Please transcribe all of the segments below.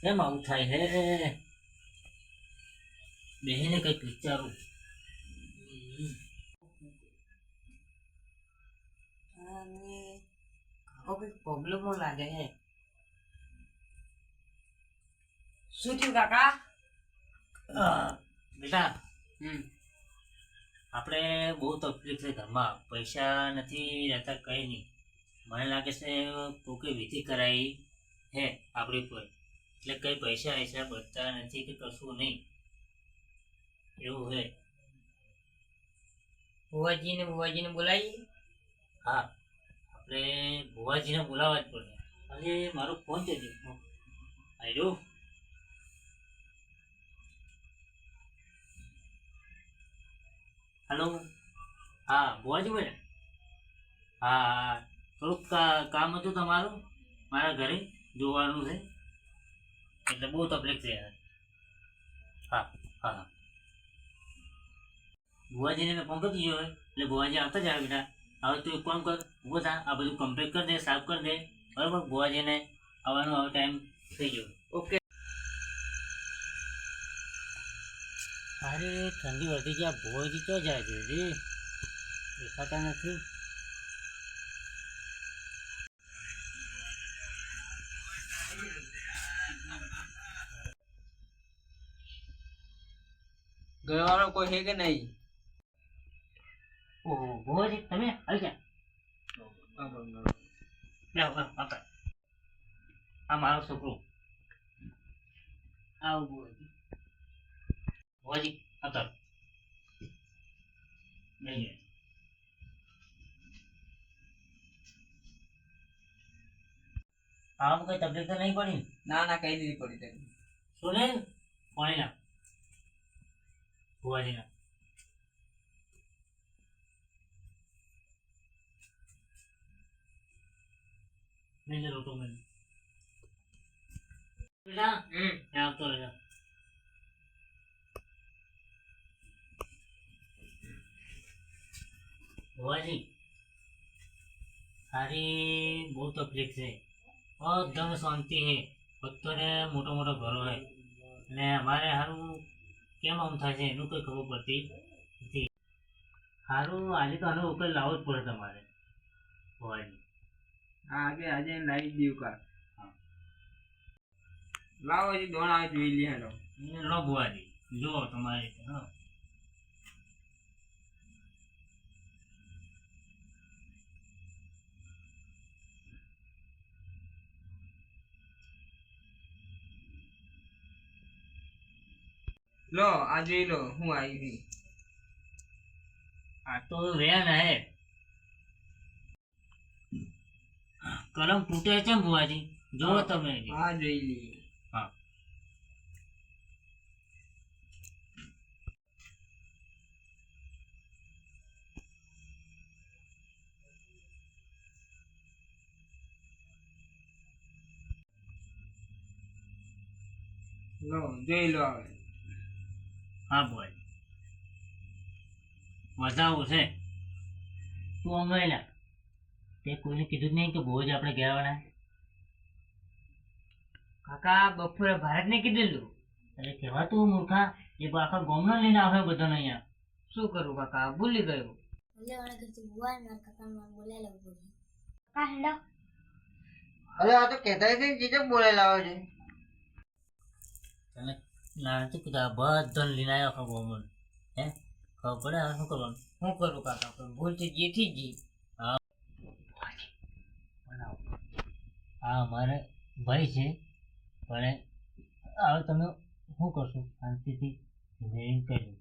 કેમ આવું થાય હે? બેહીને કંઈક વિચારું. કંઈક પ્રોબ્લેમો લાગે હે. શું થયું કાકા? બેટા હમ. આપણે બહુ તકલીફ છે ઘરમાં. પૈસા નથી રહેતા કઈ નહીં. મને લાગે છે કોકે વિધિ કરાવી હે આપણી પર એટલે કઈ પૈસા પૈસા બચતા નથી કે કશું નહીં. એવું હે. ભુવાજીને ભુવાજીને બોલાવી? હા આપણે ભુવાજીને બોલાવવા જ પડે. અરે મારો ફોન છે. આવ્યો હલો હા ભુવાજી બોલે હા થોડુંક કા- કામ હતું તમારું મારા ઘરે? જોવાનું છે એટલે બહુ તકલીફ છે યાર હા હા હા ભુવાજીને મેં ફોન કરી દીધો હોય એટલે ભુવાજી આવતા જ આવે બેટા હવે તું એક કામ કર ઊભો થા આ બધું કમ્પ્લીટ કરી દે સાફ કરી દે બરાબર ભુવાજીને આવવાનો હવે ટાઈમ થઈ ગયો ઓકે અરે ઠંડી વધી ગયા ભુવાજી તો જાય છે રે દેખાતા નથી ઘરવાળો કોઈ હે કે નહીં? ઓહો ભુવાજી તમે? આવી આવતા. આ મારો છોકરો. આવો ભુવાજી ભુવાજી અતર નહીં આમ કઈ તકલીફ તો નહીં પડી? ના ના કઈ નહીં પડી સુને પાણી ના ના નહીં જરૂર તો મને બેટા હમ આવતો રહેજો ભુવાજી તારી બહુ તકલીફ છે એકદમ શાંતિ છે બધાને મોટો મોટો ઘરો હોય અને અમારે સારું કેમ આમ થાય છે? એનું કોઈ ખબર પડતી નથી. સારું આજે તો આનો ઉકેલ લાવવો જ પડે તમારે. હોવાની હા આજે આજે લાવી દીધું કા. લાવો હજી દોણ આવે જોઈ લે લો ભુવાજી જો તમારી હા. લો આ જોઈ લો હું આવી આ તો વેન હે. કલમ તૂટે છે બુવાજી ભુવાજી? જો તમે હા જોઈ લઈએ. હા. લો જોઈ લો હવે. હા મજા આવું છે. તું અમે લા તે કોઈને કીધું જ નહીં કે જ આપણે ગયા કાકા બપોરે ભારતને કીધેલું એટલે કહેવાતું મૂર્ખા? એ આખા ગામનો લઈને આવે બધાને અહીંયા. શું કરું કાકા? ભૂલી ગયો. અરે આ તો કહેતા છે જીજે બોલે લાવો છે. તને નાનથી કીધા? બધાને લઈને આવ્યો ખબર મને હે? ખબર પડે? હવે શું કરવાનું? શું કરું કાકા? ભૂલથી જેથી જી બનાવો હા. મારે ભાઈ છે. પણ હવે તમે શું કરશો? શાંતિથી ધીમે કર્યું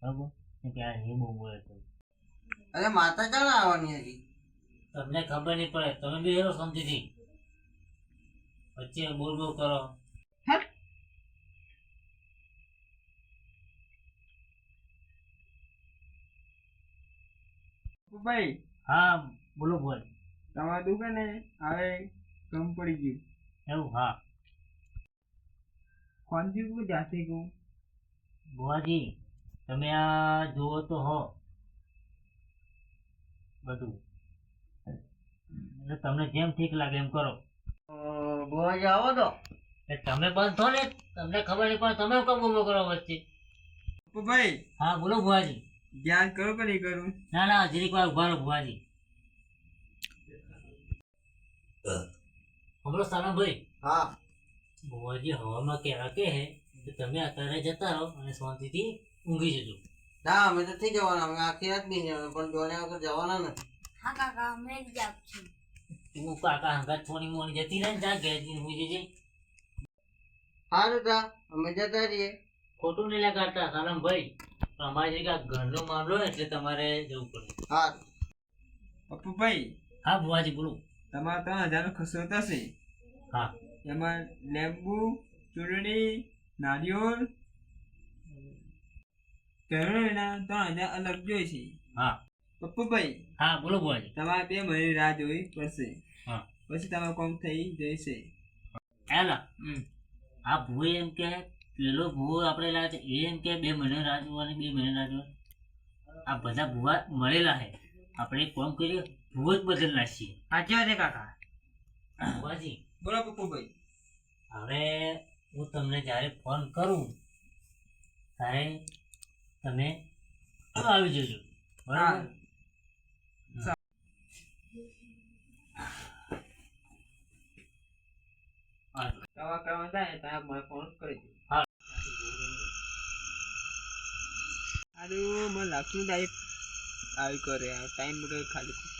બરાબર? કે આ એ બહુ બોલે છે. અરે માતા ક્યાં આવવાની હતી? તમને ખબર નહીં પડે. તમે બી હેરો સમજીથી વચ્ચે બોલ બોલ કરો. ભાઈ હા બોલો બોલ તમારા દુકાને હવે કમ પડી ગયું. એવું હા. કોનથી કહું જાતે કહું? બુવાજી તમે આ જુઓ તો હો. બધું. એટલે તમને જેમ ઠીક લાગે એમ કરો. ભુવાજી આવો તો. એ તમે બંધ થો ને તમને ખબર નહીં પણ તમે કબૂલો બોલો કરો વચ્ચે. ભાઈ હા બોલો ભુવાજી. ધ્યાન કરો કે નહીં કરું? ના ના જરીક વાર ઊભા રહો ભુવાજી. હમણો સાલાભાઈ હા. ભુવાજી હવામાં કહેવા કે હે કે તમે અત્યારે જતા રહો અને શાંતિથી ઊંઘી જજો. ના અમે તો થઈ જવાના અમે આખી રાત નહીં જવાના પણ જોડ્યા વગર જવાના નથી. હા કાકા અમે જ આપશું તું કાકા હંગા થોડી મોડી જતી રહે જા ત્યાં ઘેર જઈને ઊંઘી જજે. હા દાદા અમે જતા રહીએ. ખોટું નહીં લગાડતા સાલમભાઈ અમારે જરીક ઘરનો મામલો ને એટલે તમારે જવું પડે. હા. પપ્પુભાઈ. હા ભુવાજી બોલો. તમારે ત્રણ હજારનો ખર્ચો થશે હા. એમાં લેંબુ ચૂંટણી નારિયેળ કેળવણીના ત્રણ હજાર અલગ જોઈશે હા. પપ્પુભાઈ. હા બોલો ભુવાજી. તમારે બે મહિને રાહ જોવી પડશે. હા. પછી તમારું કામ થઈ જશે. હમ. આ ભૂવો એમ કે પેલો ભૂવો આપણે લાવે છે એ એમ કે બે મહિને રાહ જોવાની બે મહિને રાહ જોવાની. આ બધા ભૂવા મળેલા છે આપણે એક કામ કરીએ ભૂવો જ બદલ નાખીએ. સાચી વાત કાકા? ભુવાજી. બોલો પપ્પુભાઈ હવે હું તમને જ્યારે ફોન કરું ત્યારે તમે આવી જજો. બરાબર? હા. દવા કરવા જાય ત્યારે મને ફોન લાગતું ડાયરેક્ટ આવી કરે ટાઈમ વગર ખાલી.